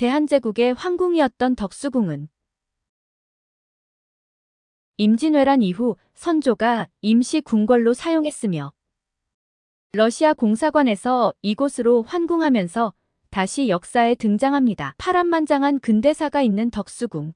대한제국의 황궁이었던 덕수궁은 임진왜란 이후 선조가 임시 궁궐로 사용했으며 러시아 공사관에서 이곳으로 환궁하면서 다시 역사에 등장합니다. 파란만장한 근대사가 있는 덕수궁.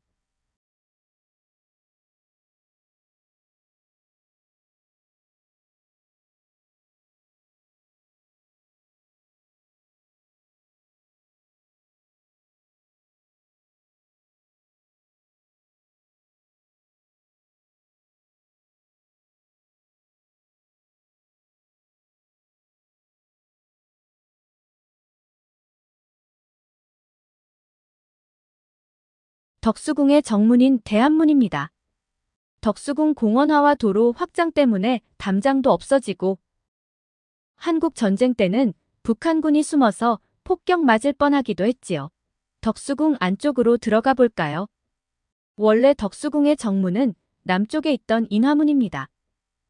덕수궁의 정문인 대한문입니다. 덕수궁 공원화와 도로 확장 때문에 담장도 없어지고 한국 전쟁 때는 북한군이 숨어서 폭격 맞을 뻔하기도 했지요. 덕수궁 안쪽으로 들어가 볼까요? 원래 덕수궁의 정문은 남쪽에 있던 인화문입니다.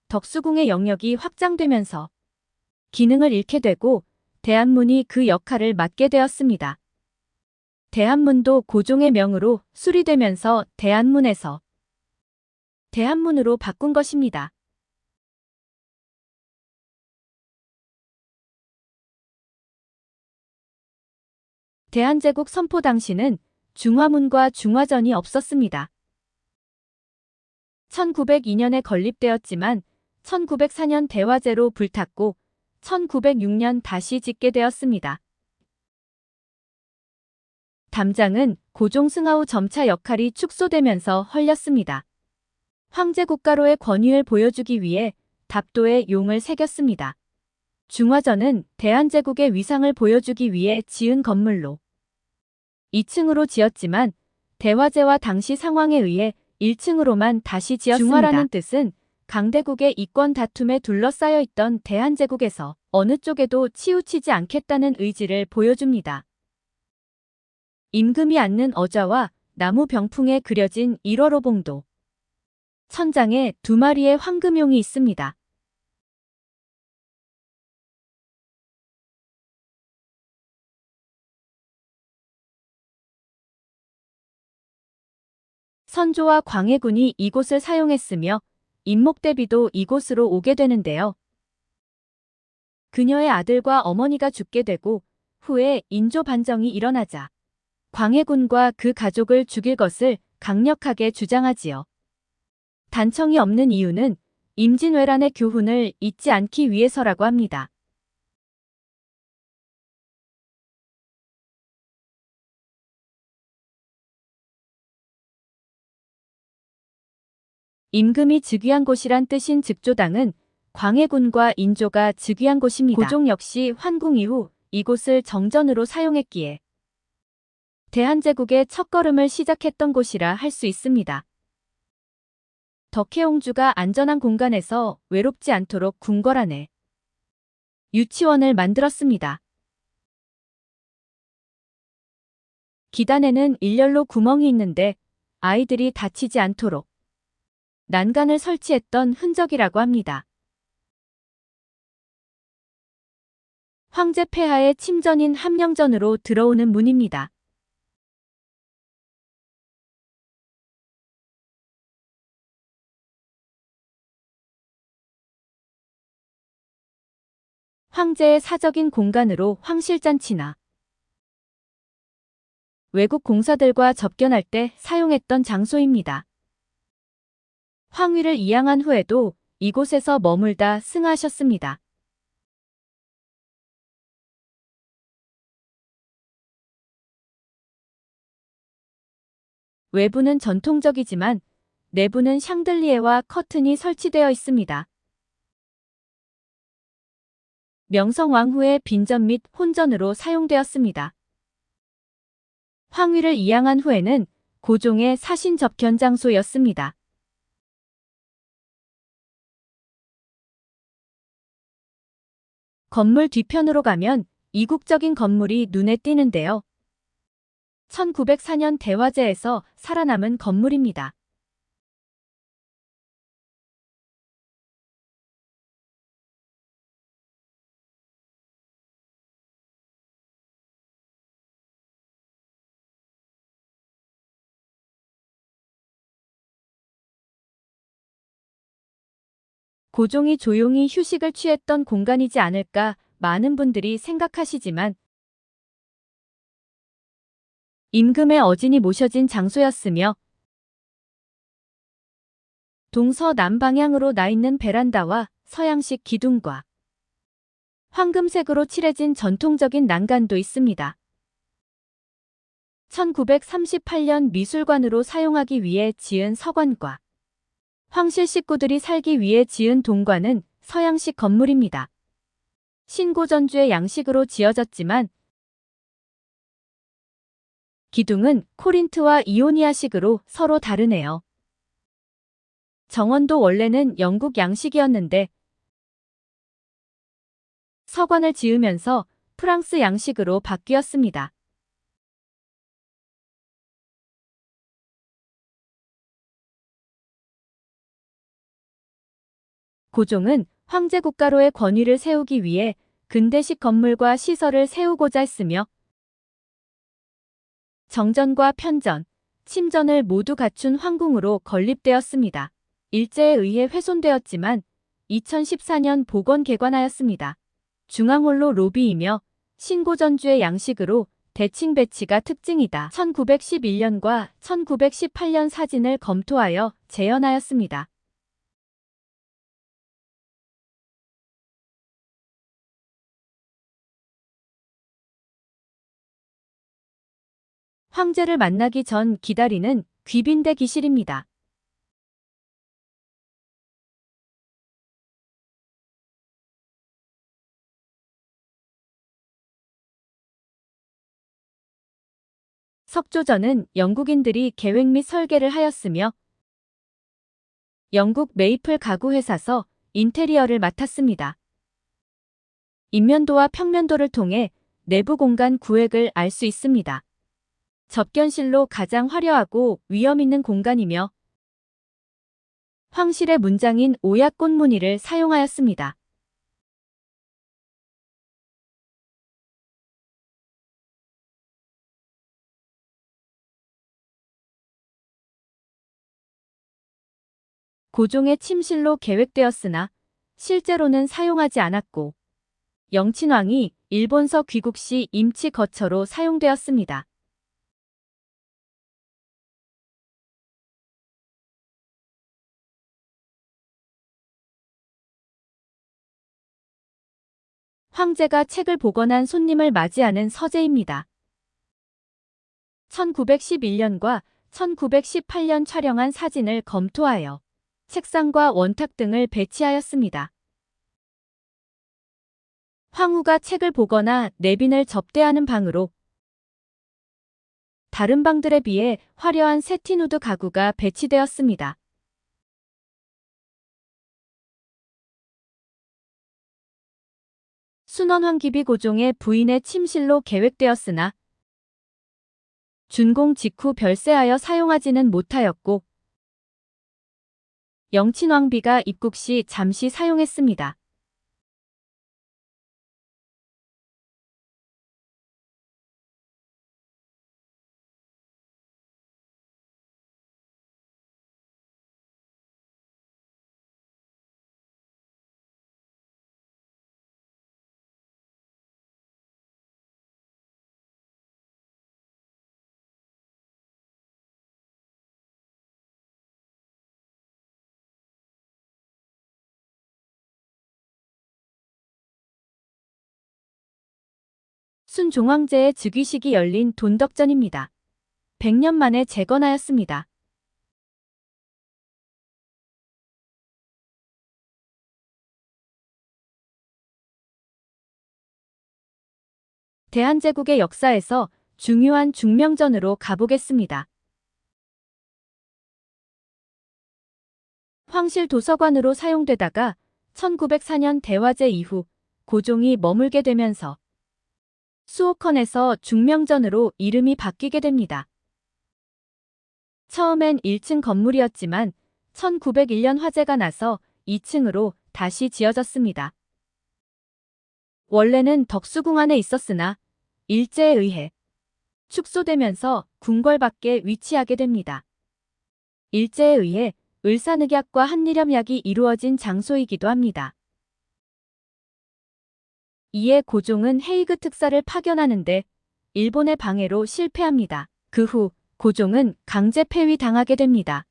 덕수궁의 영역이 확장되면서 기능을 잃게 되고 대한문이 그 역할을 맡게 되었습니다. 대한문도 고종의 명으로 수리되면서 대한문에서 대한문으로 바꾼 것입니다. 대한제국 선포 당시는 중화문과 중화전이 없었습니다. 1902년에 건립되었지만 1904년 대화제로 불탔고 1906년 다시 짓게 되었습니다. 담장은 고종 승하 후 점차 역할이 축소되면서 헐렸습니다. 황제 국가로의 권위를 보여주기 위해 답도에 용을 새겼습니다. 중화전은 대한제국의 위상을 보여주기 위해 지은 건물로 2층으로 지었지만 대화제와 당시 상황에 의해 1층으로만 다시 지었습니다. 중화라는 뜻은 강대국의 이권 다툼에 둘러싸여 있던 대한제국에서 어느 쪽에도 치우치지 않겠다는 의지를 보여줍니다. 임금이 앉는 어좌와 나무 병풍에 그려진 1월호봉도 천장에 두 마리의 황금용이 있습니다. 선조와 광해군이 이곳을 사용했으며 임목대비도 이곳으로 오게 되는데요. 그녀의 아들과 어머니가 죽게 되고 후에 인조 반정이 일어나자 광해군과 그 가족을 죽일 것을 강력하게 주장하지요. 단청이 없는 이유는 임진왜란의 교훈을 잊지 않기 위해서라고 합니다. 임금이 즉위한 곳이란 뜻인 즉조당은 광해군과 인조가 즉위한 곳입니다. 고종 역시 환궁 이후 이곳을 정전으로 사용했기에 대한제국의 첫걸음을 시작했던 곳이라 할 수 있습니다. 덕혜옹주가 안전한 공간에서 외롭지 않도록 궁궐 안에 유치원을 만들었습니다. 기단에는 일렬로 구멍이 있는데 아이들이 다치지 않도록 난간을 설치했던 흔적이라고 합니다. 황제 폐하의 침전인 함령전으로 들어오는 문입니다. 황제의 사적인 공간으로 황실잔치나 외국 공사들과 접견할 때 사용했던 장소입니다. 황위를 이양한 후에도 이곳에서 머물다 승하하셨습니다. 외부는 전통적이지만 내부는 샹들리에와 커튼이 설치되어 있습니다. 명성왕 후의 빈전 및 혼전으로 사용되었습니다. 황위를 이양한 후에는 고종의 사신 접견 장소였습니다. 건물 뒤편으로 가면 이국적인 건물이 눈에 띄는데요. 1904년 대화제에서 살아남은 건물입니다. 고종이 조용히 휴식을 취했던 공간이지 않을까 많은 분들이 생각하시지만 임금의 어진이 모셔진 장소였으며 동서남 방향으로 나 있는 베란다와 서양식 기둥과 황금색으로 칠해진 전통적인 난간도 있습니다. 1938년 미술관으로 사용하기 위해 지은 서관과 황실 식구들이 살기 위해 지은 동관은 서양식 건물입니다. 신고전주의 양식으로 지어졌지만 기둥은 코린트와 이오니아식으로 서로 다르네요. 정원도 원래는 영국 양식이었는데 서관을 지으면서 프랑스 양식으로 바뀌었습니다. 고종은 황제 국가로의 권위를 세우기 위해 근대식 건물과 시설을 세우고자 했으며 정전과 편전, 침전을 모두 갖춘 황궁으로 건립되었습니다. 일제에 의해 훼손되었지만 2014년 복원 개관하였습니다. 중앙홀로 로비이며 신고전주의 양식으로 대칭 배치가 특징이다. 1911년과 1918년 사진을 검토하여 재현하였습니다. 황제를 만나기 전 기다리는 귀빈대 기실입니다. 석조전은 영국인들이 계획 및 설계를 하였으며 영국 메이플 가구 회사서 인테리어를 맡았습니다. 인면도와 평면도를 통해 내부 공간 구획을 알 수 있습니다. 접견실로 가장 화려하고 위험 있는 공간이며 황실의 문장인 오약꽃 무늬를 사용하였습니다. 고종의 침실로 계획되었으나 실제로는 사용하지 않았고 영친왕이 일본서 귀국 시 임치 거처로 사용되었습니다. 황제가 책을 보관한 손님을 맞이하는 서재입니다. 1911년과 1918년 촬영한 사진을 검토하여 책상과 원탁 등을 배치하였습니다. 황후가 책을 보거나 내빈을 접대하는 방으로 다른 방들에 비해 화려한 세틴우드 가구가 배치되었습니다. 순원 황기비 고종의 부인의 침실로 계획되었으나 준공 직후 별세하여 사용하지는 못하였고 영친왕비가 입국 시 잠시 사용했습니다. 순종황제의 즉위식이 열린 돈덕전입니다. 100년 만에 재건하였습니다. 대한제국의 역사에서 중요한 중명전으로 가보겠습니다. 황실 도서관으로 사용되다가 1904년 대화제 이후 고종이 머물게 되면서 수호컨에서 중명전으로 이름이 바뀌게 됩니다. 처음엔 1층 건물이었지만 1901년 화재가 나서 2층으로 다시 지어졌습니다. 원래는 덕수궁 안에 있었으나 일제에 의해 축소되면서 궁궐 밖에 위치하게 됩니다. 일제에 의해 을사늑약과 한니렴약이 이루어진 장소이기도 합니다. 이에 고종은 헤이그 특사를 파견하는데 일본의 방해로 실패합니다. 그 후 고종은 강제 폐위 당하게 됩니다.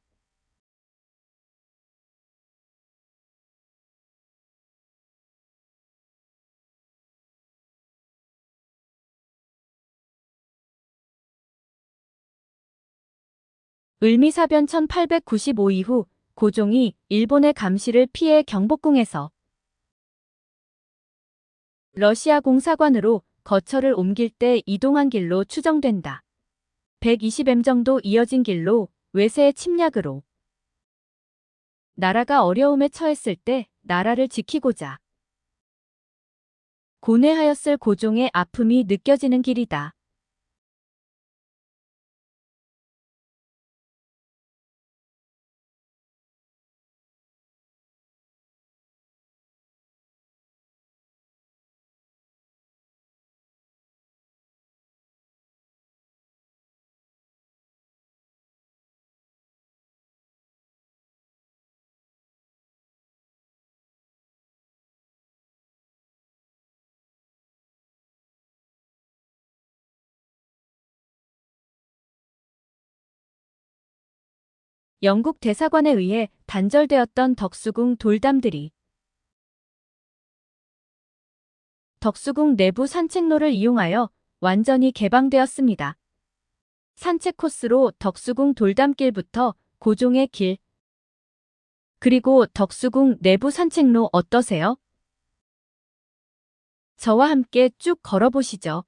을미사변 1895 이후 고종이 일본의 감시를 피해 경복궁에서 러시아 공사관으로 거처를 옮길 때 이동한 길로 추정된다. 120m 정도 이어진 길로 외세의 침략으로 나라가 어려움에 처했을 때 나라를 지키고자 고뇌하였을 고종의 아픔이 느껴지는 길이다. 영국 대사관에 의해 단절되었던 덕수궁 돌담들이 덕수궁 내부 산책로를 이용하여 완전히 개방되었습니다. 산책 코스로 덕수궁 돌담길부터 고종의 길, 그리고 덕수궁 내부 산책로 어떠세요? 저와 함께 쭉 걸어보시죠.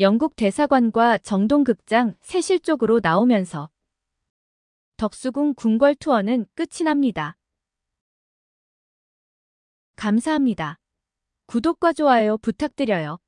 영국 대사관과 정동극장 세실 쪽으로 나오면서 덕수궁 궁궐 투어는 끝이 납니다. 감사합니다. 구독과 좋아요 부탁드려요.